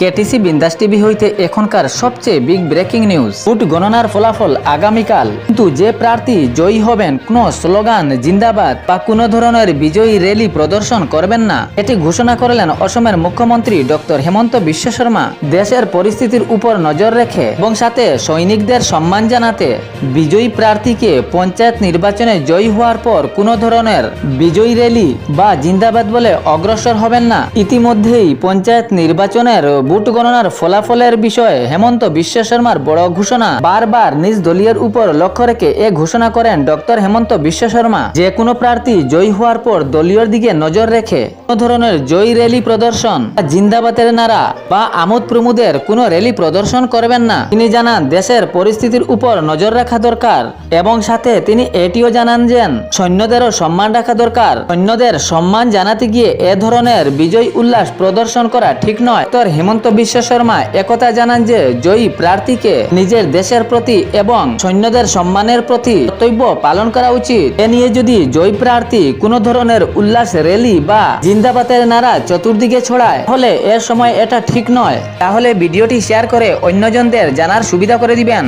KTC বিন্দাস TV হইতে এখনকার সবচেয়ে বিগ ব্রেকিং নিউজ ভোট গণনার ফলাফল আগামীকাল। কিন্তু যে প্রার্থী জয়ী হবেন, কোনো স্লোগান, জিন্দাবাদ বা কোনো ধরনের বিজয়ী র্যালি প্রদর্শন করবেন না। এটি ঘোষণা করলেন অসমের মুখ্যমন্ত্রী ডক্টর হেমন্ত বিশ্ব শর্মা। দেশের পরিস্থিতির উপর নজর রেখে এবং সাথে সৈনিকদের সম্মান জানাতে বিজয়ী প্রার্থীকে পঞ্চায়েত নির্বাচনে জয়ী হওয়ার পর কোনো ধরনের বিজয়ী র্যালি বা জিন্দাবাদ বলে অগ্রসর হবেন না। ইতিমধ্যেই পঞ্চায়েত নির্বাচনের ভোট গণনার ফলাফলের বিষয়ে হেমন্ত বিশ্ব শর্মার বড় ঘোষণা। বারবার নিজ দলীয় উপর লক্ষ্য রেখে এ ঘোষণা করেন ডক্টর হেমন্ত বিশ্ব শর্মা। যে কোনো প্রার্থী জয়ী হওয়ার পর দলীয় দিকে নজর রেখে কোনো ধরনের জয়ী র্যালি প্রদর্শন বা জিন্দাবাদের নারা বা আমোদ প্রমোদের কোনো র্যালি প্রদর্শন করবেন না। তিনি জানান, দেশের পরিস্থিতির উপর নজর রাখা দরকার এবং সাথে তিনি এটিও জানান যে সৈন্যদেরও সম্মান রাখা দরকার। সৈন্যদের সম্মান জানাতে গিয়ে এ ধরনের বিজয় উল্লাস প্রদর্শন করা ঠিক নয়। তোর হেমন্ত বিশ্ব শর্মা একথা জানান যে, জয়ী প্রার্থীকে নিজের দেশের প্রতি এবং সৈন্যদের সম্মানের প্রতি কর্তব্য পালন করা উচিত। এ নিয়ে যদি জয়ী প্রার্থী কোনো ধরনের উল্লাস র্যালি বা জিন্দাবাদের নারা চতুর্দিকে ছড়ায়, তাহলে এ সময় এটা ঠিক নয়। তাহলে ভিডিওটি শেয়ার করে অন্যজনদের জানার সুবিধা করে দিবেন।